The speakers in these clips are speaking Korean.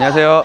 안녕하세요.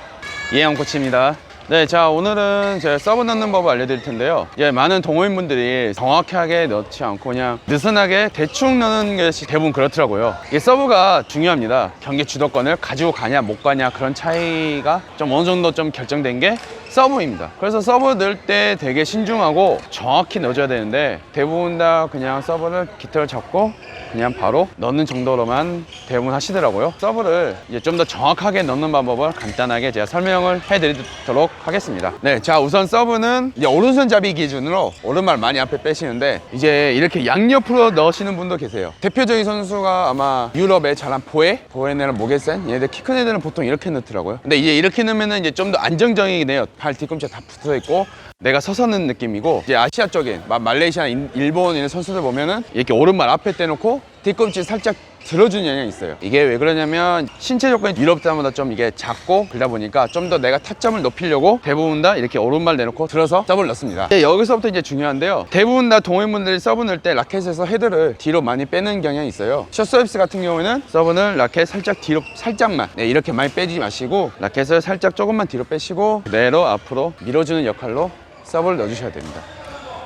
이혜영 코치입니다. 네, 자, 오늘은 제가 서브 넣는 법을 알려드릴 텐데요. 이제 많은 동호인분들이 정확하게 넣지 않고 그냥 느슨하게 대충 넣는 것이 대부분 그렇더라고요. 이 서브가 중요합니다. 경기 주도권을 가지고 가냐, 못 가냐 그런 차이가 좀 어느 정도 좀 결정된 게 서브입니다. 그래서 서브 넣을 때 되게 신중하고 정확히 넣어줘야 되는데 대부분 다 그냥 서브를 깃털 잡고 그냥 바로 넣는 정도로만 대부분 하시더라고요. 서브를 이제 좀 더 정확하게 넣는 방법을 간단하게 제가 설명을 해드리도록 하겠습니다. 네, 자 우선 서브는 이제 오른손잡이 기준으로 오른발 많이 앞에 빼시는데 이제 이렇게 양옆으로 넣으시는 분도 계세요. 대표적인 선수가 아마 유럽의 잘한 보에, 보에네랑 모게센 얘네들 키 큰 애들은 보통 이렇게 넣더라고요. 근데 이제 이렇게 넣으면은 이제 좀 더 안정적이긴 해요. 발 뒤꿈치 다 붙어 있고 내가 서서 는 느낌이고 이제 아시아 쪽인 마- 말레이시아, 인- 일본 이런 선수들 보면은 이렇게 오른발 앞에 떼놓고 뒤꿈치 살짝 들어주는 영향이 있어요. 이게 왜 그러냐면 신체 조건이 유럽 사람보다 좀 이게 작고 그러다 보니까 좀 더 내가 타점을 높이려고 대부분 다 이렇게 오른발 내놓고 들어서 서브를 넣습니다. 이제 여기서부터 이제 중요한데요. 대부분 다 동호인분들이 서브 넣을 때 라켓에서 헤드를 뒤로 많이 빼는 경향이 있어요. 숏 서비스 같은 경우에는 서브는 라켓 살짝 뒤로 살짝만 네, 이렇게 많이 빼지 마시고 라켓을 살짝 조금만 뒤로 빼시고 그대로 앞으로 밀어주는 역할로 서브를 넣어주셔야 됩니다.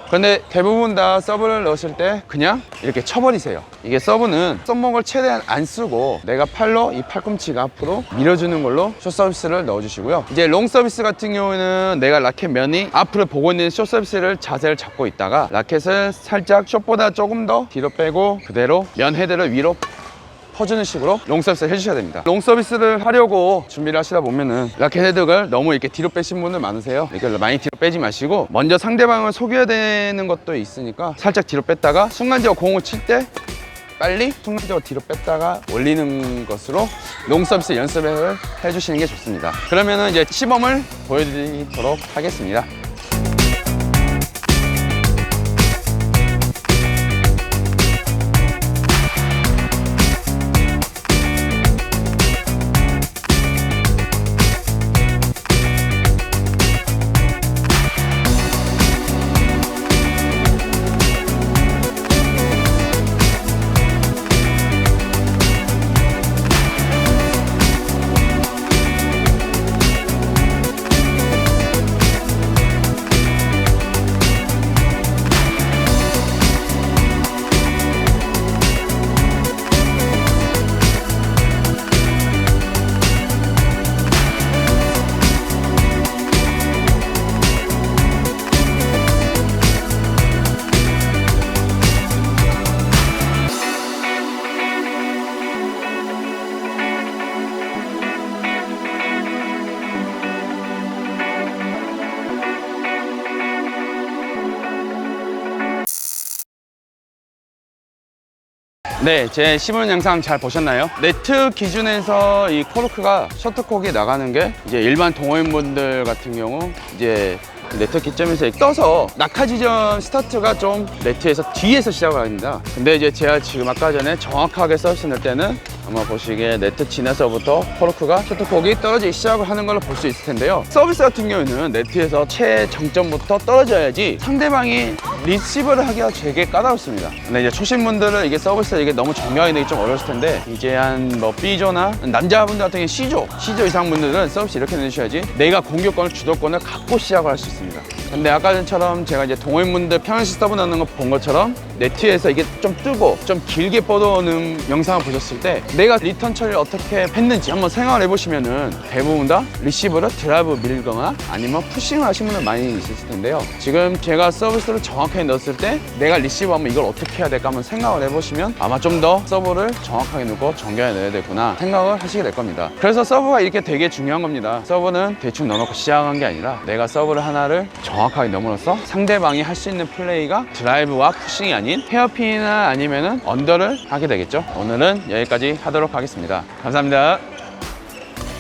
근데 대부분 다 서브를 넣으실 때 그냥 이렇게 쳐버리세요. 이게 서브는 썸목을 최대한 안 쓰고 내가 팔로 이 팔꿈치가 앞으로 밀어주는 걸로 숏 서비스를 넣어주시고요. 이제 롱 서비스 같은 경우에는 내가 라켓 면이 앞으로 보고 있는 숏 서비스를 자세를 잡고 있다가 라켓을 살짝 숏보다 조금 더 뒤로 빼고 그대로 면 헤드를 위로 퍼주는 식으로 롱 서비스를 해주셔야 됩니다. 롱 서비스를 하려고 준비를 하시다 보면은 라켓 헤드를 너무 이렇게 뒤로 빼신 분들 많으세요. 이렇게 많이 뒤로 빼지 마시고 먼저 상대방을 속여야 되는 것도 있으니까 살짝 뒤로 뺐다가 순간적으로 공을 칠때 빨리 순간적으로 뒤로 뺐다가 올리는 것으로 롱 서비스 연습을 해주시는 게 좋습니다. 그러면은 이제 시범을 보여드리도록 하겠습니다. 네, 제 시범 영상 잘 보셨나요? 네트 기준에서 이 코르크가 셔틀콕이 나가는 게 이제 일반 동호인분들 같은 경우 이제 네트 기점에서 떠서 낙하 지점 스타트가 좀 네트에서 뒤에서 시작을 합니다. 근데 이제 제가 지금 아까 전에 정확하게 서비스 넣을 때는 아마 보시기에 네트 지나서부터 코르크가 셔틀콕이 떨어지기 시작을 하는 걸로 볼 수 있을 텐데요. 서비스 같은 경우에는 네트에서 최정점부터 떨어져야지 상대방이 리시브를 하기가 되게 까다롭습니다. 근데 이제 초심분들은 이게 서비스 이게 너무 정교하게 좀 어려웠을 텐데 이제 한 뭐 B조나 남자분들 같은 경우 C조, C조 이상 분들은 서비스 이렇게 내주셔야지 내가 공격권을 주도권을 갖고 시작을 할 수 있습니다. 근데 아까 전처럼 제가 이제 동호인분들 평양식 서브 넣는 거 본 것처럼 네트에서 이게 좀 뜨고 좀 길게 뻗어오는 영상을 보셨을 때 내가 리턴 처리를 어떻게 했는지 한번 생각을 해보시면은 대부분 다 리시브를 드라이브 밀거나 아니면 푸싱을 하신 분들 많이 있으실 텐데요. 지금 제가 서비스를 정확 하게 넣었을 때 내가 리시브 하면 이걸 어떻게 해야 될까 한번 생각을 해보시면 아마 좀 더 서브를 정확하게 넣고 정교하게 넣어야 되구나 생각을 하시게 될 겁니다. 그래서 서브가 이렇게 되게 중요한 겁니다. 서브는 대충 넣어놓고 시작한 게 아니라 내가 서브를 하나를 정확하게 넣음으로써 상대방이 할 수 있는 플레이가 드라이브와 푸싱이 아닌 헤어핀이나 아니면은 언더를 하게 되겠죠. 오늘은 여기까지 하도록 하겠습니다. 감사합니다.